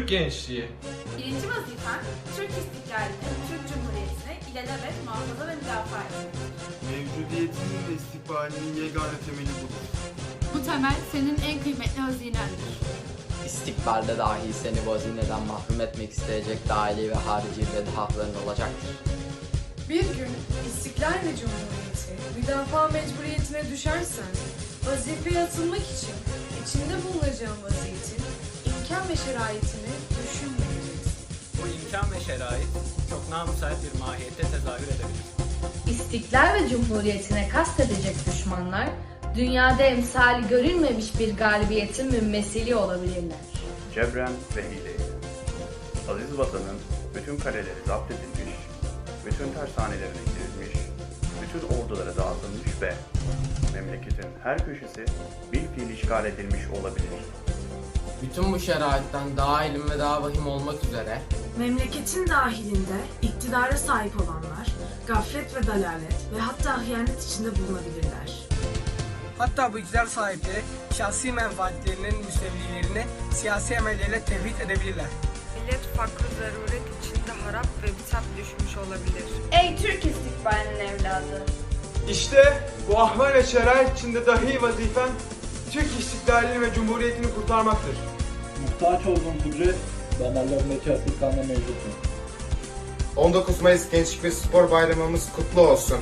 Türk gençliği. Birinci vazifen Türk istiklalini, Türk Cumhuriyeti'ni ilelebet muhafaza ve müdafaa etmektir. Mevcudiyetinin ve istikbalinin yegane temeli budur. Bu temel senin en kıymetli hazinendir. İstikbalde dahi seni bu hazineden mahrum etmek isteyecek dahili ve harici bedhahların olacaktır. Bir gün İstiklal ve Cumhuriyeti müdafaa mecburiyetine düşersen vazifeye atılmak için içinde bulunacağın imkan ve şeraitini düşünmeyeceksin. Bu imkan ve şerait çok namüsait bir mahiyette tezahür edebilir. İstiklal ve Cumhuriyetine kastedecek düşmanlar, dünyada emsali görülmemiş bir galibiyetin mümmesili olabilirler. Cebren ve hileyle. Aziz vatanın bütün kaleleri zapt edilmiş, bütün tersanelerine girilmiş, bütün ordulara dağıtılmış ve memleketin her köşesi bir fiil işgal edilmiş olabilir. Bütün bu şeraitten daha ilim ve daha vahim olmak üzere Memleketin dahilinde iktidara sahip olanlar gaflet ve dalalet ve hatta hıyanet içinde bulunabilirler. Hatta bu iktidar sahipleri şahsi menfaatlerinin müstevlilerini siyasi emellerle tebrik edebilirler. Millet fakr zaruret içinde harap ve bitap düşmüş olabilir. Ey Türk istikbalinin evladı! İşte bu ahval şerait içinde dahi vazifen Türk istiklalini ve cumhuriyetini kurtarmaktır. Muhtaç olduğum kudret damarlarındaki asıl kanla mevcuttur. 19 Mayıs Gençlik ve Spor Bayramımız kutlu olsun.